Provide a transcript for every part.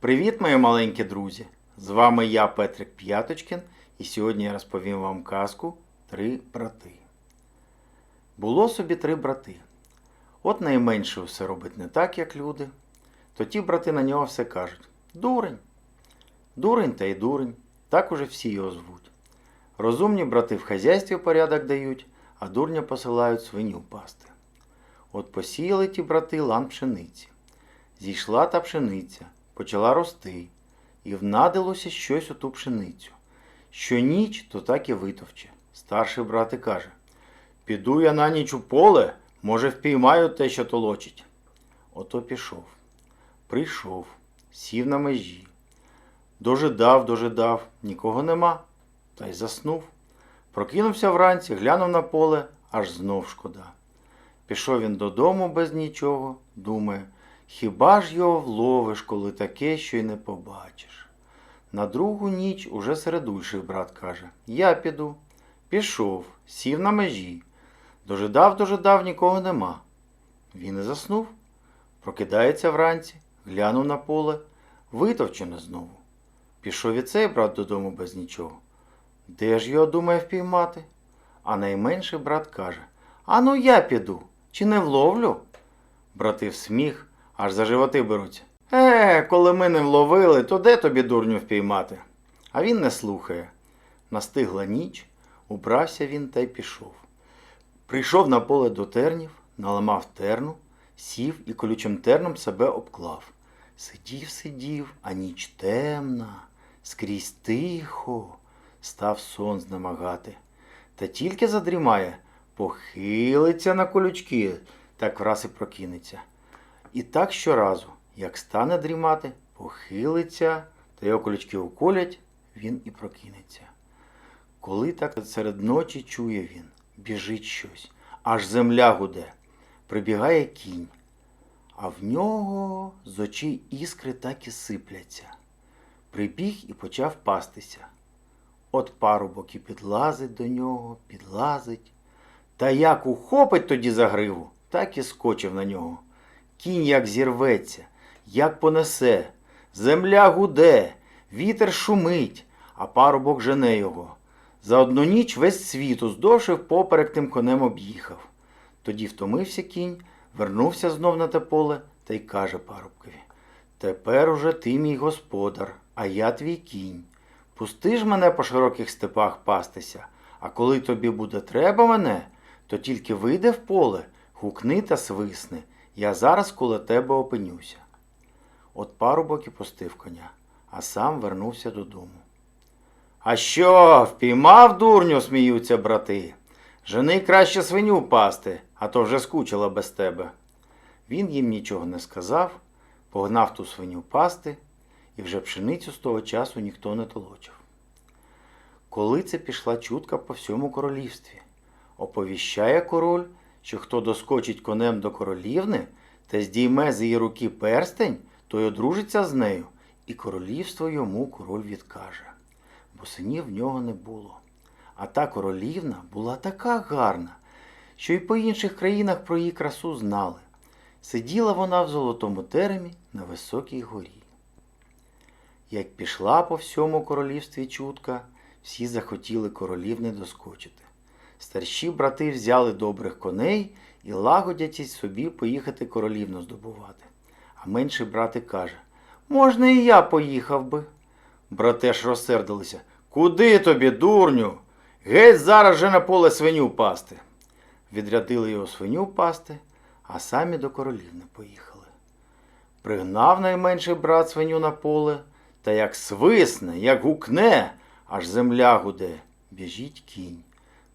Привіт, мої маленькі друзі! З вами я, Петрик П'яточкін, і сьогодні я розповім вам казку Три брати. Було собі три брати. От найменше все робить не так, як люди, то ті брати на нього все кажуть: Дурень. Дурень та й дурень, так уже всі його звуть. Розумні брати в хазяйстві порядок дають, а дурня посилають свиню пасти. От посіяли ті брати лан пшениці. Зійшла та пшениця, почала рости, і внадилося щось у ту пшеницю. Що ніч, то так і витовче. Старший брат і каже: Піду я на ніч у поле, може, впіймаю те, що толочить. Ото пішов. Прийшов, сів на межі. Дожидав, дожидав, нікого нема, та й заснув. Прокинувся вранці, глянув на поле, аж знов шкода. Пішов він додому без нічого, думає, хіба ж його вловиш, коли таке, що й не побачиш. На другу ніч уже середульший брат каже: Я піду. Пішов, сів на межі. Дожидав, дожидав, нікого нема. Він і заснув. Прокидається вранці, глянув на поле, витовчене знову. Пішов і цей брат додому без нічого. Де ж його думає впіймати? А найменший брат каже: Ану я піду, чи не вловлю? Брати в сміх, аж за животи беруться. Е, коли ми не вловили, то де тобі дурню впіймати? А він не слухає. Настигла ніч, убрався він та й пішов. Прийшов на поле до тернів, наламав терну, сів і колючим терном себе обклав. Сидів, сидів, а ніч темна, скрізь тихо, став сон знемагати. Та тільки задрімає, похилиться на колючки, так враз і прокинеться. І так щоразу, як стане дрімати, похилиться, та його колючки уколять, він і прокинеться. Коли так серед ночі чує він, біжить щось, аж земля гуде, прибігає кінь, а в нього з очей іскри так і сипляться. Прибіг і почав пастися. От парубок і підлазить до нього, підлазить. Та як ухопить тоді за гриву, так і скочив на нього. Кінь як зірветься, як понесе, земля гуде, вітер шумить, а парубок жене його. За одну ніч весь світ уздовж поперек тим конем об'їхав. Тоді втомився кінь, вернувся знов на те поле та й каже парубкові: Тепер уже ти мій господар, а я твій кінь. Пусти ж мене по широких степах пастися, а коли тобі буде треба мене, то тільки вийде в поле, гукни та свисни, я зараз коло тебе опинюся. От парубок і пустив коня, а сам вернувся додому. А що, впіймав дурню, сміються брати. Жени краще свиню пасти, а то вже скучила без тебе. Він їм нічого не сказав, погнав ту свиню пасти, і вже пшеницю з того часу ніхто не толочив. Коли це пішла чутка по всьому королівстві, оповіщає король, що хто доскочить конем до королівни та здійме з її руки перстень, той одружиться з нею, і королівство йому король відкаже, бо синів в нього не було. А та королівна була така гарна, що й по інших країнах про її красу знали. Сиділа вона в золотому теремі на високій горі. Як пішла по всьому королівстві чутка, всі захотіли королівни доскочити. Старші брати взяли добрих коней і лагодячись собі поїхати королівну здобувати. А менший брати каже: Можна і я поїхав би. Брати ж розсердилися. Куди тобі, дурню? Геть зараз же на поле свиню пасти. Відрядили його свиню пасти, а самі до королівни поїхали. Пригнав найменший брат свиню на поле, та як свисне, як гукне, аж земля гуде, біжить кінь.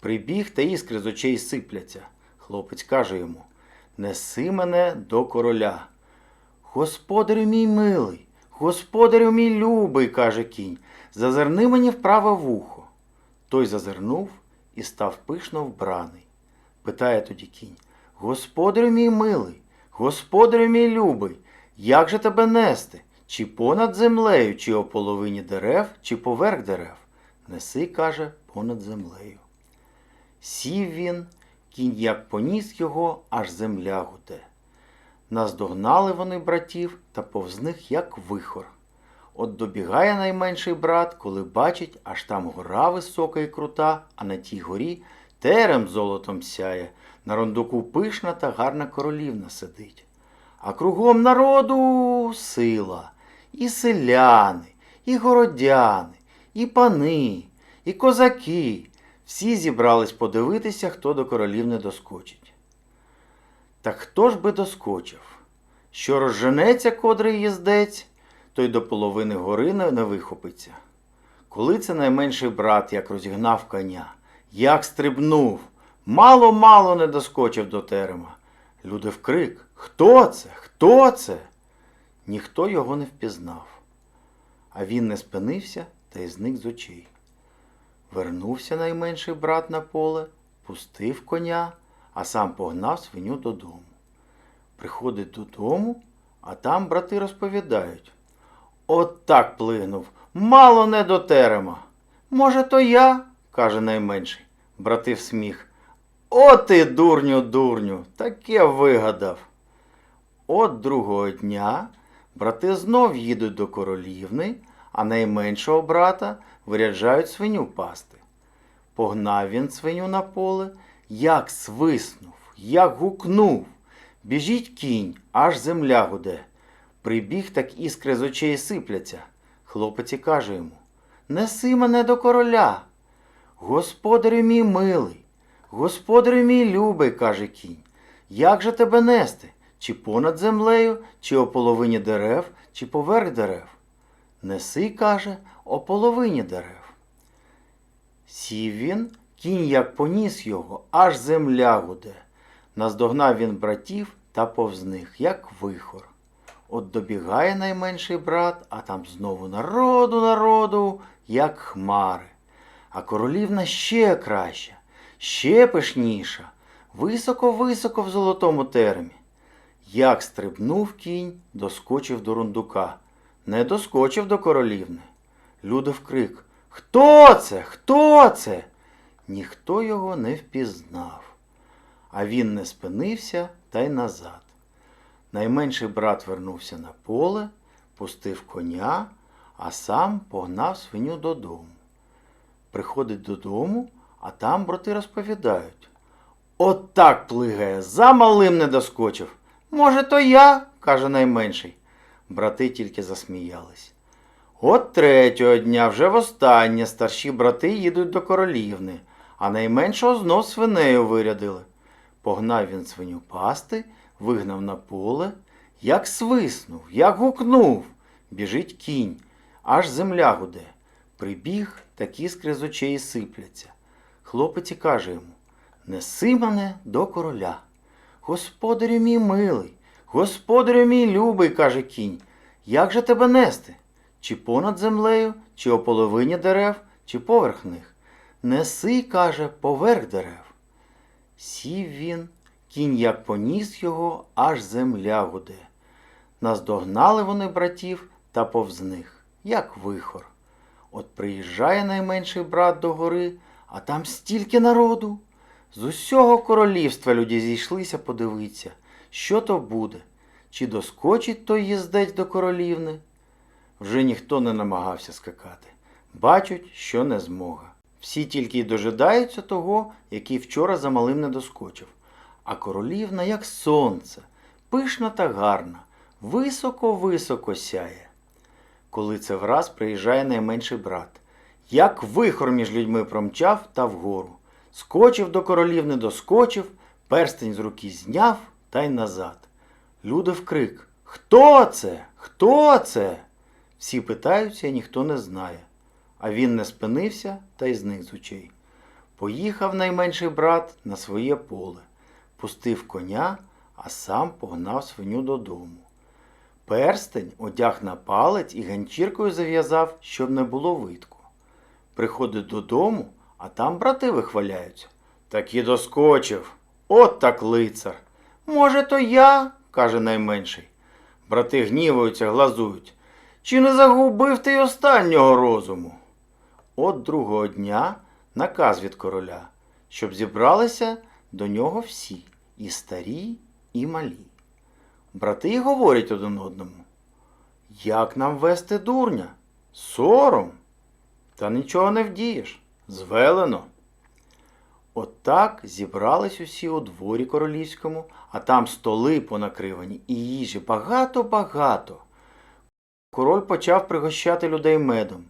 Прибіг та іскри з очей сипляться. Хлопець каже йому: Неси мене до короля. Господарю мій милий, господарю мій любий, каже кінь, зазирни мені в праве вухо. Той зазирнув і став пишно вбраний. Питає тоді кінь: Господарю мій милий, господарю мій любий, як же тебе нести? Чи понад землею, чи о половині дерев, чи поверх дерев? Неси, каже, понад землею. Сів він, кінь як поніс його, аж земля гуде. Наздогнали вони братів та повз них, як вихор. От добігає найменший брат, коли бачить, аж там гора висока і крута, а на тій горі терем золотом сяє, на рундуку пишна та гарна королівна сидить. А кругом народу сила, і селяни, і городяни, і пани, і козаки. Всі зібрались подивитися, хто до королівни доскочить. Так хто ж би доскочив? Що розженеться кодрий їздець, той до половини гори не, не вихопиться. Коли це найменший брат, як розігнав коня, як стрибнув, мало-мало не доскочив до терема. Люди вкрик Хто це? Хто це? Ніхто його не впізнав. А він не спинився та й зник з очей. Вернувся найменший брат на поле, пустив коня, а сам погнав свиню додому. Приходить додому, а там брати розповідають. От так плигнув, мало не до терема. Може, то я, каже найменший. Брати в сміх. О ти, дурню, дурню, таке вигадав. От другого дня брати знов їдуть до королівни, а найменшого брата виряджають свиню пасти. Погнав він свиню на поле, як свиснув, як гукнув. Біжіть кінь, аж земля гуде. Прибіг, так іскри з очей сипляться. Хлопець і каже йому Неси мене до короля. Господарю мій милий, господарю мій любий, каже кінь. Як же тебе нести? Чи понад землею, чи о половині дерев, чи поверх дерев? Неси, каже, о половині дерев. Сів він, кінь як поніс його, аж земля гуде. Наздогнав він братів та повз них, як вихор. От добігає найменший брат, а там знову народу, народу, як хмари. А королівна ще краща, ще пишніша, високо-високо в золотому теремі. Як стрибнув кінь, доскочив до рундука. Не доскочив до королівни. Люди вкрик Хто це? Хто це? Ніхто його не впізнав. А він не спинився та й назад. Найменший брат вернувся на поле, пустив коня, а сам погнав свиню додому. Приходить додому, а там брати розповідають. От так плигає, за малим не доскочив. Може, то я, каже найменший. Брати тільки засміялись. От третього дня вже востаннє старші брати їдуть до королівни, а найменшого знов свинею вирядили. Погнав він свиню пасти, вигнав на поле, як свиснув, як гукнув. Біжить кінь, аж земля гуде. Прибіг, так іскри з очей сипляться. Хлопець і каже йому Неси мене до короля. Господарю мій милий, господарю мій любий, каже кінь, як же тебе нести? Чи понад землею, чи о половині дерев, чи поверх них? Неси, каже, поверх дерев. Сів він, кінь як поніс його, аж земля гуде. Наздогнали вони братів та повз них, як вихор. От приїжджає найменший брат до гори, а там стільки народу. З усього королівства люди зійшлися подивитися, що то буде, чи доскочить той їздець до королівни. Вже ніхто не намагався скакати. Бачать, що не змога. Всі тільки й дожидаються того, який вчора за малим не доскочив. А королівна, як сонце, пишна та гарна, високо-високо сяє. Коли це враз приїжджає найменший брат, як вихор між людьми промчав та вгору. Скочив до королівни, доскочив, перстень з руки зняв та й назад. Люди вкрик Хто це? Хто це? Всі питаються, ніхто не знає. А він не спинився та й зник з очей. Поїхав найменший брат на своє поле, пустив коня, а сам погнав свиню додому. Перстень одяг на палець і ганчіркою зав'язав, щоб не було видку. Приходить додому, а там брати вихваляються. Так і доскочив. От так лицар. Може, то я, каже найменший. Брати гніваються, глазують. Чи не загубив ти й останнього розуму? От другого дня наказ від короля, щоб зібралися до нього всі, і старі, і малі. Брати говорять один одному. Як нам вести дурня? Сором. Та нічого не вдієш. Звелено. Отак зібрались усі у дворі королівському, а там столи понакривані і їжі багато-багато. Король почав пригощати людей медом,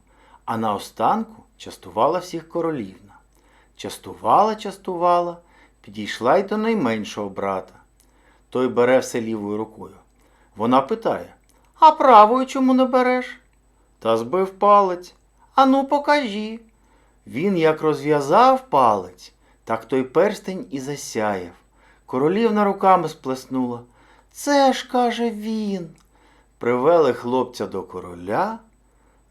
а наостанку частувала всіх королівна. Частувала, частувала, підійшла й до найменшого брата. Той бере все лівою рукою. Вона питає: А правою чому не береш? Та збив палець. Ану, покажі. Він як розв'язав палець, так той перстень і засяяв. Королівна руками сплеснула. Це ж, каже він. Привели хлопця до короля.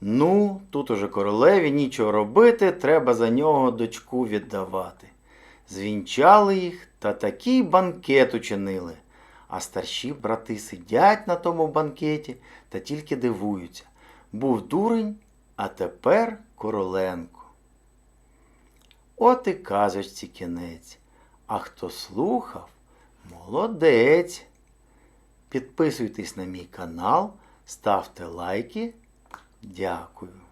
Ну, тут уже королеві нічого робити, треба за нього дочку віддавати. Звінчали їх та такий банкет учинили. А старші брати сидять на тому банкеті та тільки дивуються. Був дурень, а тепер короленко. От і казочці кінець. А хто слухав, молодець. Підписуйтесь на мій канал, ставте лайки. Дякую.